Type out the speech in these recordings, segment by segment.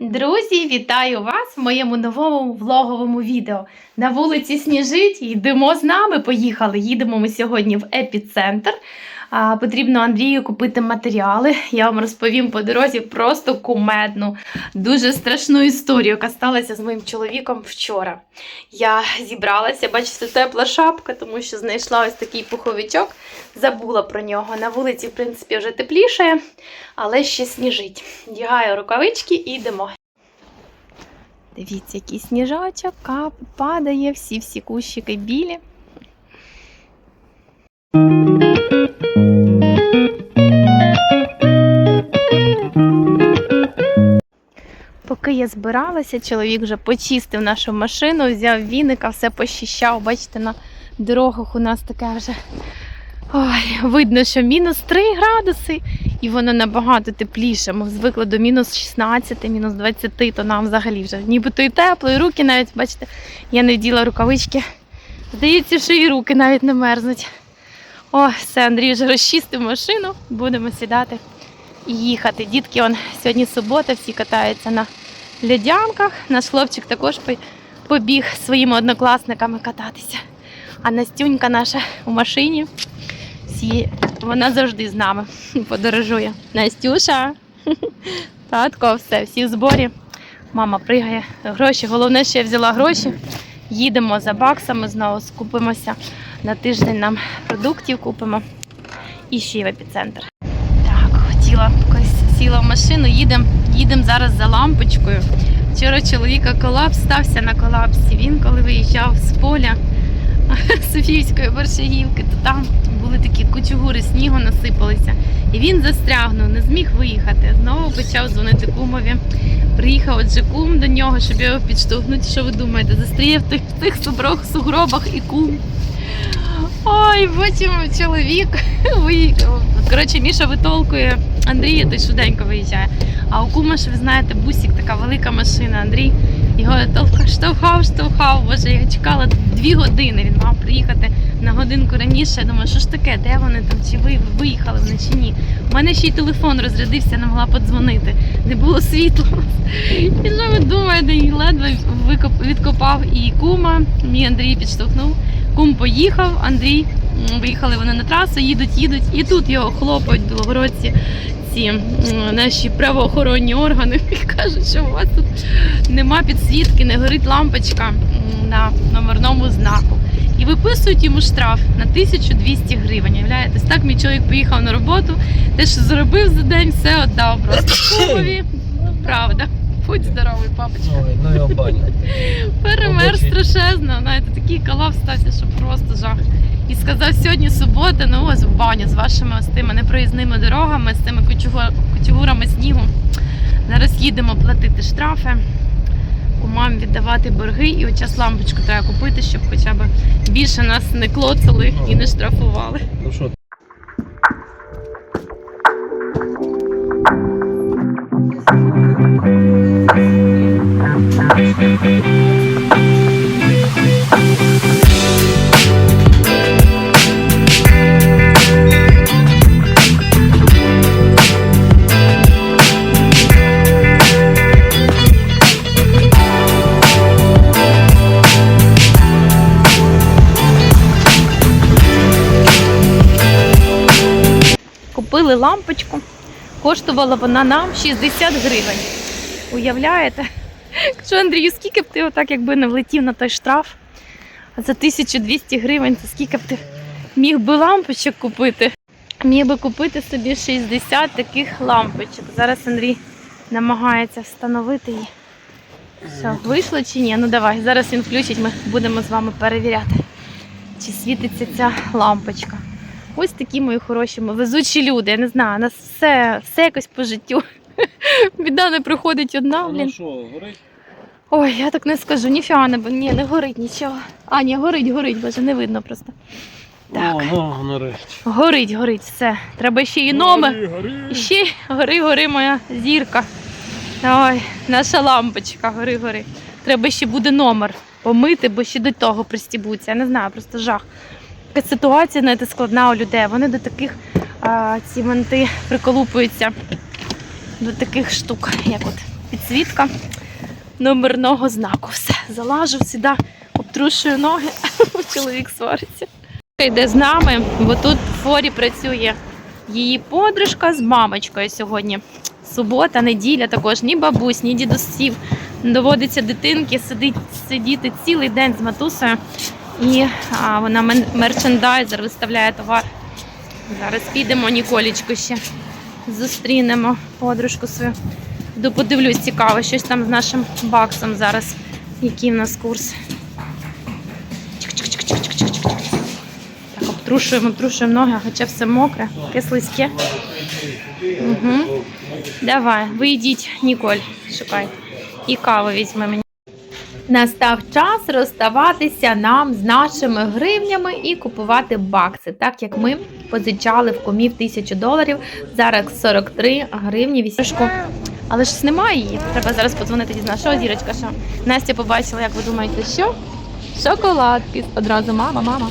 Друзі, вітаю вас в моєму новому влоговому відео. На вулиці Сніжить, йдемо з нами. Поїхали. Їдемо ми сьогодні в епіцентр. Потрібно Андрію купити матеріали. Я вам розповім по дорозі просто кумедну, дуже страшну історію, яка сталася з моїм чоловіком вчора. Я зібралася, бачите, тепла шапка, тому що знайшла ось такий пуховичок. Забула про нього. На вулиці, в принципі, вже тепліше, але ще сніжить. Дягаю рукавички і йдемо. Дивіться, який сніжочок, кап, падає, всі-всі кущики білі. Поки я збиралася, чоловік вже почистив нашу машину, взяв віника, все пощищав. Бачите, на дорогах у нас таке вже ой, видно, що мінус 3 градуси, і воно набагато тепліше. Ми звикли до мінус 16, мінус 20, то нам взагалі вже нібито і тепло, і руки навіть, бачите, я не вділа рукавички. Здається, що і руки навіть не мерзнуть. О, все, Андрій вже розчистив машину, будемо сідати і їхати. Дітки, он сьогодні субота, всі катаються на льодянках. Наш хлопчик також побіг своїми однокласниками кататися. А Настюнька наша у машині. Всі, вона завжди з нами подорожує. Настюша, татко, все, всі в зборі. Мама пригає. Гроші. Головне, що я взяла гроші. Їдемо за баксами, знову скупимося на тиждень нам продуктів купимо. І ще й в епіцентр. Так, хотіла якось сіла в машину, їдемо їдем зараз за лампочкою. Вчора чоловіка колапс стався на колапсі. Він коли виїжджав з поля Софіївської Борщагівки, то там були такі кучугури снігу насипалися. І він застрягнув, не зміг виїхати. Знову почав дзвонити кумові. Приїхав отже кум до нього, щоб його підштовхнути. Що ви думаєте? Застріє в тих, в тих сугробах і кум. Ой, потім чоловік виїхав. Коротше, Міша витолкує Андрія, той швиденько виїжджає. А у кума, ж ви знаєте, бусик така велика машина. Андрій його штовхав, штовхав. Боже, я чекала дві години. Він мав приїхати на годинку раніше. Я думаю, що ж таке, де вони там? Чи ви виїхали вони чи ні? У мене ще й телефон розрядився, не могла подзвонити. Не було світла. І що ви думаєте, ледве відкопав і кума. Мій Андрій підштовхнув. Кум поїхав, Андрій виїхали вони на трасу, їдуть, їдуть, і тут його хлопають білогородці ці наші правоохоронні органи і кажуть, що у вас тут нема підсвітки, не горить лампочка на номерному знаку. І виписують йому штраф на 1200 гривень. Уявляєте, так мій чоловік поїхав на роботу, те, що заробив за день, все віддав просто кумові. Правда. Будь здоровий, папочка. Ой, ну його баню. Перемер страшезно, знаєте, такий колапс стався, що просто жах. І сказав, сьогодні субота, ну ось в баню з вашими ось тими непроїзними дорогами, з цими кучугу- кучугурами снігу. Зараз їдемо платити штрафи, кумам віддавати борги, і от час лампочку треба купити, щоб хоча б більше нас не клоцали і не штрафували. Ну що, Купили лампочку, коштувала вона нам 60 гривень. Уявляєте? Що, Андрію, скільки б ти отак, якби не влетів на той штраф? А за 1200 гривень, це скільки б ти міг би лампочок купити? Міг би купити собі 60 таких лампочок. Зараз Андрій намагається встановити її. Що, вийшло чи ні? Ну давай, зараз він включить, ми будемо з вами перевіряти, чи світиться ця лампочка. Ось такі мої хороші, везучі люди. Я не знаю, у нас все, все якось по життю. Біда не приходить одна, блін. ну що, горить? Ой, я так не скажу, ніфіга не, бо- ні, не горить нічого. А, ні, горить, горить, боже, не видно просто. Так, О, ну, нарешті. горить, горить, все. Треба ще і номер. Гори, гори. І ще й гори, гори, моя зірка. Ой, наша лампочка, гори, гори. Треба ще буде номер помити, бо ще до того пристібуться. Я не знаю, просто жах. Така ситуація знаєте, складна у людей. Вони до таких а, ці менти приколупуються до таких штук, як от підсвітка номерного знаку. Все, залажу сюди, обтрушую ноги, чоловік свариться. Йде з нами, бо тут в форі працює її подружка з мамочкою сьогодні. Субота, неділя також ні бабусь, ні дідусів. Доводиться дитинки сидить, сидіти цілий день з матусею. І а, вона мерчендайзер виставляє товар. Зараз підемо Ніколічку ще зустрінемо подружку свою. Йду подивлюсь, цікаво, щось там з нашим баксом зараз. Який в нас курс. Так, обтрушуємо, обтрушуємо ноги, хоча все мокре, таке слизьке. Угу. Давай, ви йдіть, Ніколь, шукай. І каву візьми мені. Настав час розставатися нам з нашими гривнями і купувати бакси, так як ми позичали в комів тисячу доларів. Зараз 43 гривні вісішку. Але ж немає її. Треба зараз подзвонити дізнати. Що, зірочка, що? Настя побачила, як ви думаєте, що? Шоколадки. Одразу мама, мама.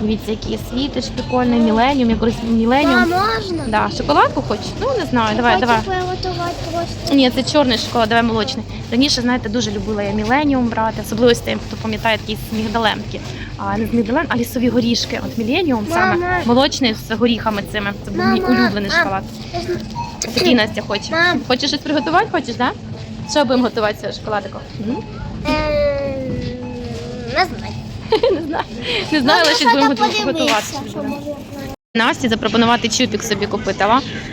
Дивіться, який світиш прикольний, міленіум, якийсь міленіум. А можна? Да, шоколадку хочеш? Ну, не знаю, давай, давай. Хочу приготувати просто. Ні, це чорний шоколад, давай молочний. Раніше, знаєте, дуже любила я міленіум брати, особливо з тим, хто пам'ятає такі з. А не з мігдалем, а лісові горішки. От міленіум саме молочний з горіхами цими. Це був мій улюблений шоколад. Такий Настя хоче. Мам. Хочеш щось приготувати? Хочеш, так? Да? Що будемо готувати цього шоколадику? М? Ем, Не знаю. Не знаю. Не знаю, але щось будемо готу- готувати. що може я Насті запропонувати чупік собі купити,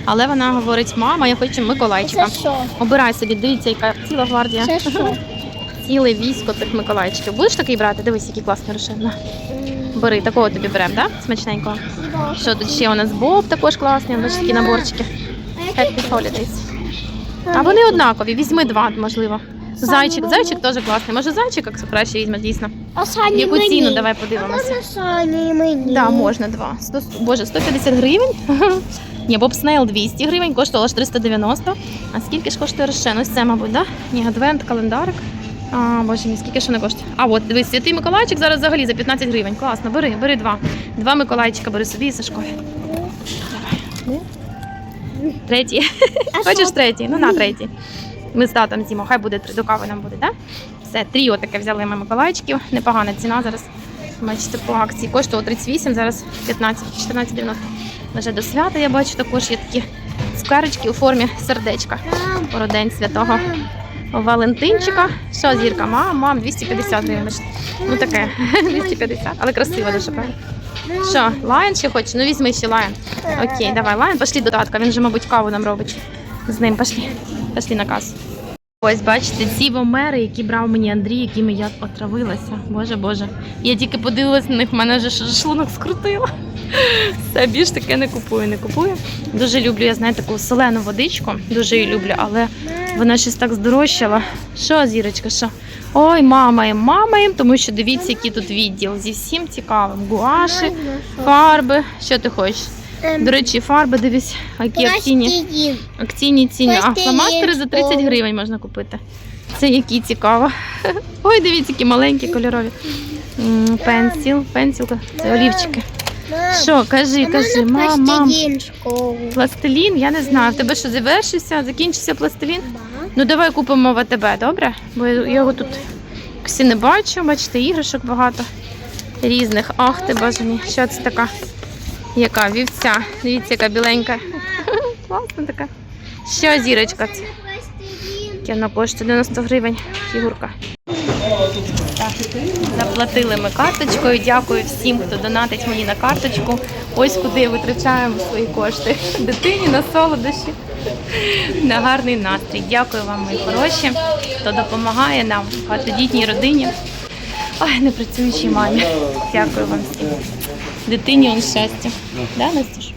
але- вона говорить, мама, я хочу Миколайчика. Це що? Обирай собі, дивіться, яка ціла гвардія. Це що? Ціле військо цих Миколайчиків. Будеш такий брати? Дивись, який класний рушин. Бери, такого тобі беремо, так? Да? Смачненького. Да. Що тут ще у нас Боб також класний, бачиш такі наборчики. Happy Holidays. А вони однакові, візьми два, можливо. Зайчик, зайчик теж класний. Може зайчика краще візьме, дійсно. А сані Яку мені. ціну? Давай А подивимося. можна сані мені? Так, можна два. 100, боже, 150 гривень. Ні, Боб Снейл 200 гривень, коштувало аж 390. А скільки ж коштує? Ось це, мабуть, да? Ні, адвент, календарик. А, боже мій, скільки ж вони коштує? А от, дивись, святий Миколайчик зараз взагалі за 15 гривень. Класно, бери, бери два. Два Миколайчика бери собі і Сашкові. Давай. Третій. Хочеш третій? Ну на третій. Ми з татом з'їмо, хай буде три, до кави нам буде, так? Все, тріо таке взяли ми Миколайчиків. Непогана ціна зараз. Бачите, по акції коштувало 38, зараз 15, 14,90. Вже до свята я бачу також є такі цукерочки у формі сердечка. Про день святого Валентинчика. Що, зірка? Мам, мам, 250 гривень. Ну таке, 250, але красиво дуже, мам. Що, лайн ще хочеш? Ну візьми ще лайн. Окей, давай, лайн, пошли до татка. Він же, мабуть, каву нам робить. З ним пошли. Пошли на касу. Ось, бачите, ці вомери, які брав мені Андрій, якими я отравилася. Боже, боже. Я тільки подивилась на них, в мене вже шлунок скрутило. Все, більш таке не купую, не купую. Дуже люблю, я знаю, таку солену водичку. Дуже її люблю, але вона щось так здорожчала. Що, зірочка, що? Ой, мама їм, мама їм, тому що дивіться, який тут відділ. Зі всім цікавим. Гуаші, фарби. Що ти хочеш? Ем, До речі, фарби, дивись, які акційні, пластилін. акційні ціни. А Пластилін, фломастери за 30 школа. гривень можна купити. Це які цікаво. Ой, дивіться, які маленькі кольорові. М, Пенсіл, пенсілка, це олівчики. Мам, Що, кажи, кажи, мам, мам. пластилін школу? Пластилін, я не знаю. В тебе що завершився? Закінчився пластилін? Ну давай купимо в АТБ, добре? Бо я його тут всі не бачу, бачите, іграшок багато різних. Ах ти боже мій, що це така? Яка вівця? Дивіться, яка біленька. Класна така. Що зірочка? вона коштує 90 гривень фігурка. Заплатили ми карточкою. Дякую всім, хто донатить мені на карточку. Ось куди витрачаємо свої кошти. Дитині на солодощі, на гарний настрій. Дякую вам, мої хороші, хто допомагає нам, багатодітній родині. Ой, не працюючій мамі. Дякую вам всім. Дитині он щастя. Да, Настюш?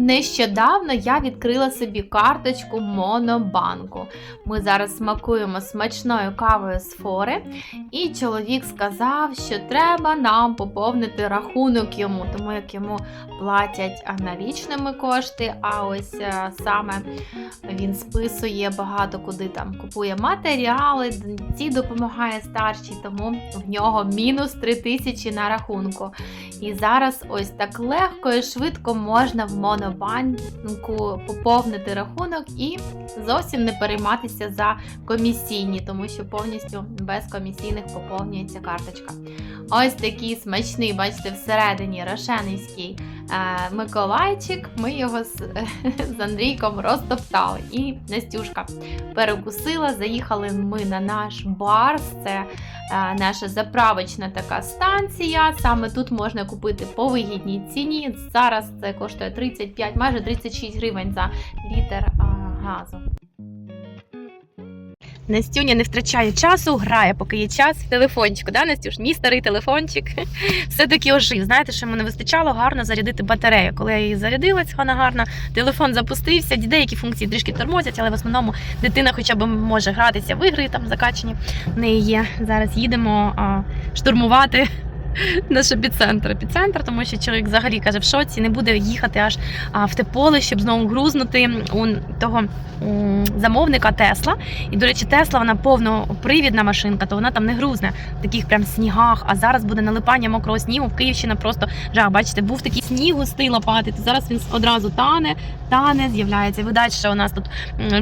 Нещодавно я відкрила собі карточку Монобанку. Ми зараз смакуємо смачною кавою з фори, і чоловік сказав, що треба нам поповнити рахунок йому, тому як йому платять налічними кошти. А ось е, саме він списує багато куди там купує матеріали, ці допомагає старшій, тому в нього мінус 3 тисячі на рахунку. І зараз ось так легко і швидко можна в Монобанку монобанку поповнити рахунок і зовсім не перейматися за комісійні, тому що повністю без комісійних поповнюється карточка. Ось такий смачний, бачите, всередині рошенівський Миколайчик. Ми його з, з Андрійком розтоптали. І Настюшка перекусила. Заїхали ми на наш бар. Це наша заправочна така станція. Саме тут можна купити по вигідній ціні. Зараз це коштує 35, майже 36 гривень за літр газу. Настюня не втрачає часу, грає, поки є час в телефончику. Да, Настюш? Мій старий телефончик все-таки ожив. Знаєте, що мене вистачало гарно зарядити батарею. Коли я її зарядила, вона гарна, телефон запустився. Деякі функції трішки тормозять, але в основному дитина хоча б може гратися в ігри там закачені. В неї є. Зараз їдемо а, штурмувати. Наш епіцентр. Епіцентр, тому що чоловік взагалі каже в шоці, не буде їхати аж в те поле, щоб знову грузнути у того замовника Тесла. І, до речі, Тесла вона повнопривідна машинка, то вона там не грузне в таких прям снігах. А зараз буде налипання мокрого снігу. В Київщина просто жах. Бачите, був такий сніг густий лопати. То зараз він одразу тане, тане, з'являється. Видать, що у нас тут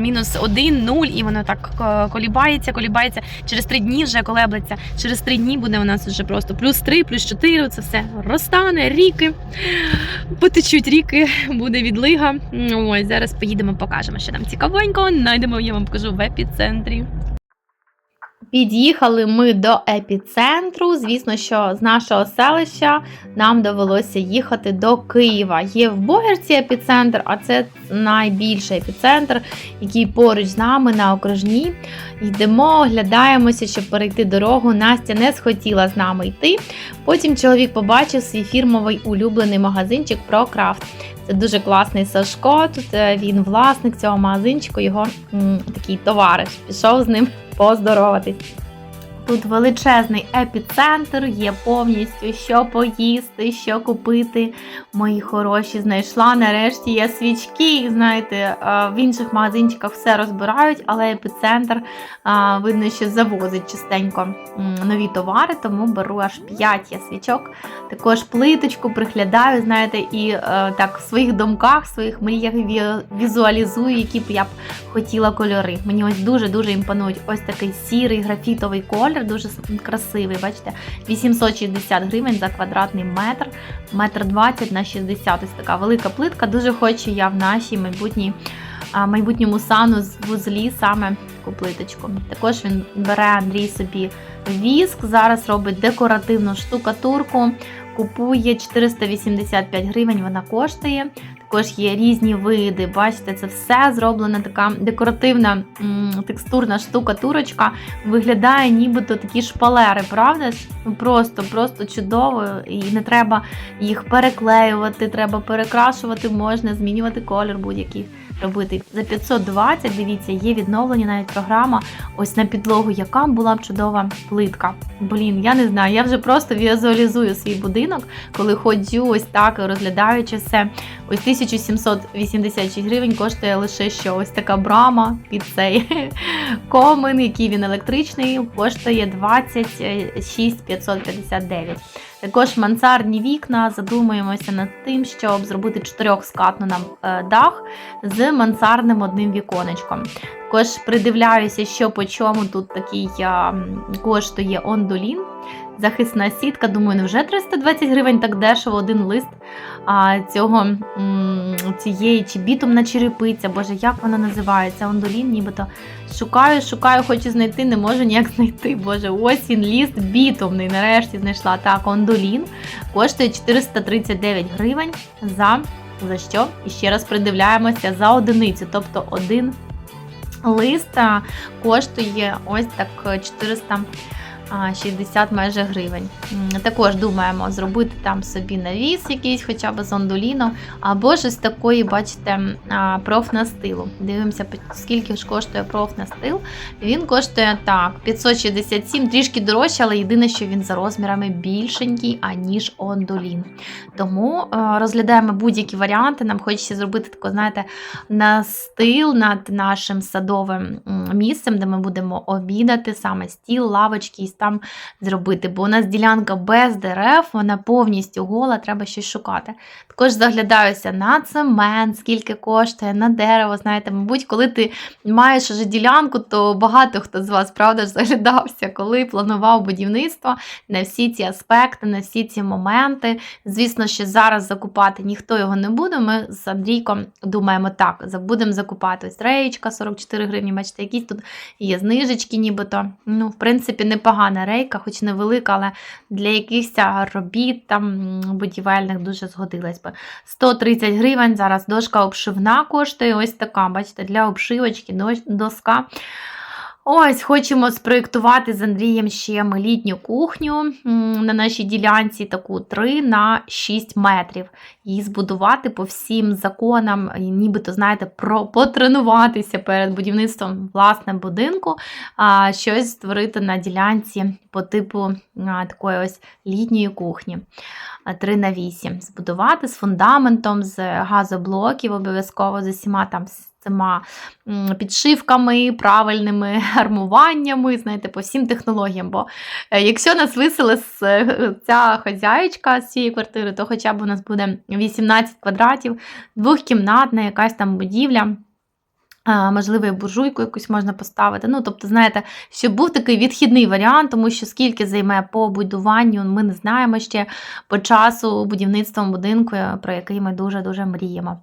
мінус один, нуль, і воно так е, колібається, колібається. Через три дні вже колеблеться. Через три дні буде у нас вже просто плюс три, плюс чотири. Це все розтане, ріки. Потечуть ріки, буде відлига. Ось зараз поїдемо, покажемо, що там цікавенько. Найдемо, я вам покажу в епіцентрі. Під'їхали ми до епіцентру. Звісно, що з нашого селища нам довелося їхати до Києва. Є в Богерці епіцентр, а це найбільший епіцентр, який поруч з нами на окружній. Йдемо, оглядаємося, щоб перейти дорогу. Настя не схотіла з нами йти. Потім чоловік побачив свій фірмовий улюблений магазинчик ProCraft. Це дуже класний Сашко. Тут е, він власник цього магазинчику, його м, такий товариш. Пішов з ним поздороватись. Тут величезний епіцентр, є повністю що поїсти, що купити. Мої хороші знайшла. Нарешті є свічки. Знаєте, е, в інших магазинчиках все розбирають, але епіцентр е, видно, що завозить частенько нові товари, тому беру аж 5 я свічок. Також плиточку приглядаю, знаєте, і е, так в своїх думках, в своїх мріях візуалізую, які б я б хотіла кольори. Мені ось дуже-дуже імпонують ось такий сірий графітовий колір, дуже красивий. Бачите, 860 гривень за квадратний метр, метр 20 на 60. Ось така велика плитка. Дуже хочу я в нашій майбутній. Майбутньому сану з вузлі саме таку плиточку. Також він бере Андрій собі віск, зараз робить декоративну штукатурку, купує 485 гривень, вона коштує. Також є різні види. Бачите, це все зроблена така декоративна текстурна штукатурочка. Виглядає нібито такі шпалери, правда? Ну, Просто, просто чудово. І не треба їх переклеювати, треба перекрашувати, можна змінювати колір будь-який робити. За 520, дивіться, є відновлення навіть програма. Ось на підлогу, яка була б чудова плитка. Блін, я не знаю. Я вже просто візуалізую свій будинок, коли ходжу ось так, розглядаючи все. Ось 1786 гривень коштує лише що ось така брама під цей комин, який він електричний, коштує 26 559. Також мансардні вікна задумуємося над тим, щоб зробити чотирьохскатну нам е, дах з мансардним одним віконечком. Також придивляюся, що по чому тут такий коштує ондолін. Захисна сітка, думаю, невже 320 гривень так дешево один лист а, цього цієї чи бітумна черепиця. Боже, як вона називається? Ондолін, нібито шукаю, шукаю, хочу знайти, не можу ніяк знайти. Боже, ось він ліст бітумний. Нарешті знайшла так. Ондолін коштує 439 гривень за, за що? І ще раз придивляємося за одиницю, тобто один лист коштує ось так 400 а, 60 майже гривень. Також думаємо зробити там собі навіс якийсь, хоча б з ондоліно, або ж з такої, бачите, профнастилу. Дивимося, скільки ж коштує профнастил. Він коштує так, 567, трішки дорожче, але єдине, що він за розмірами більшенький, аніж ондолін. Тому е, розглядаємо будь-які варіанти. Нам хочеться зробити тако, знаєте, настил над нашим садовим місцем, де ми будемо обідати, саме стіл, лавочки і там зробити, бо у нас ділянка без дерев, вона повністю гола, треба щось шукати. Також заглядаюся на цемент, скільки коштує, на дерево. Знаєте, мабуть, коли ти маєш уже ділянку, то багато хто з вас правда ж заглядався, коли планував будівництво на всі ці аспекти, на всі ці моменти. Звісно, що зараз закупати ніхто його не буде. Ми з Андрійком думаємо так, будемо закупати ось рейчка 44 гривні. Бачите, якісь тут є знижечки, нібито. Ну, в принципі, непогана рейка, хоч невелика, але для якихось робіт там будівельних дуже згодилась би. 130 гривень. Зараз дошка обшивна коштує. Ось така, бачите, для обшивочки доска. Ось, хочемо спроєктувати з Андрієм ще ми літню кухню на нашій ділянці, таку 3 на 6 метрів. Її збудувати по всім законам, і нібито, знаєте, про, потренуватися перед будівництвом власне будинку, а, щось створити на ділянці по типу такої ось літньої кухні. 3 на 8 збудувати з фундаментом, з газоблоків, обов'язково з усіма там цими підшивками, правильними армуваннями, знаєте, по всім технологіям. Бо е, якщо нас виселить е, ця хазяєчка з цієї квартири, то хоча б у нас буде 18 квадратів, двохкімнатна якась там будівля. Можливо, і буржуйку якусь можна поставити. Ну, тобто, знаєте, щоб був такий відхідний варіант, тому що скільки займе по будуванню, ми не знаємо ще по часу будівництвом будинку, про який ми дуже-дуже мріємо.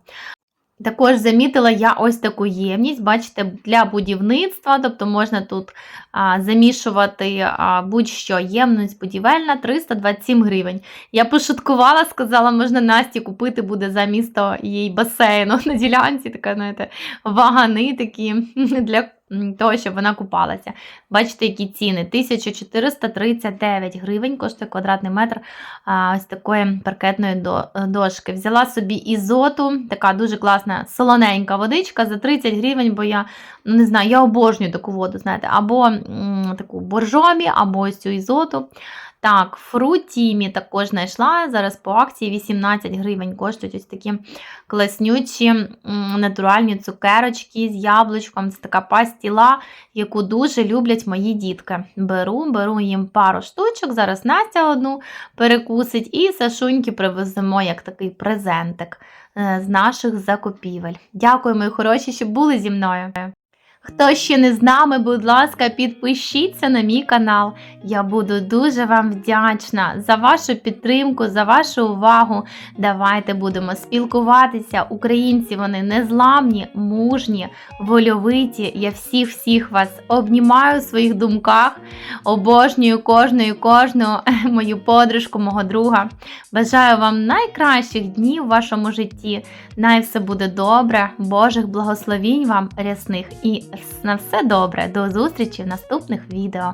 Також замітила я ось таку ємність, бачите, для будівництва, тобто можна тут а, замішувати будь-що ємність будівельна 327 гривень. Я пошуткувала, сказала, можна Насті купити буде за місто їй басейну на ділянці, така, знаєте, вагани такі для того, щоб вона купалася. Бачите, які ціни? 1439 гривень коштує квадратний метр ось такої паркетної дошки. Взяла собі ізоту, така дуже класна солоненька водичка за 30 гривень, бо я ну не знаю, я обожнюю таку воду, знаєте, або м, таку боржомі, або ось цю ізоту. Так, фрутімі також знайшла. Зараз по акції 18 гривень коштують ось такі класнючі натуральні цукерочки з яблучком. Це така пастіла, яку дуже люблять мої дітки. Беру, беру їм пару штучок. Зараз Настя одну перекусить, і Сашуньки привеземо як такий презентик е, з наших закупівель. Дякую, мої хороші, що були зі мною. Хто ще не з нами, будь ласка, підпишіться на мій канал. Я буду дуже вам вдячна за вашу підтримку, за вашу увагу. Давайте будемо спілкуватися. Українці вони незламні, мужні, вольовиті. Я всіх всіх вас обнімаю в своїх думках. Обожнюю кожну і кожну мою подружку, мого друга. Бажаю вам найкращих днів в вашому житті. Най все буде добре, Божих благословінь вам рясних і на все добре. До зустрічі в наступних відео.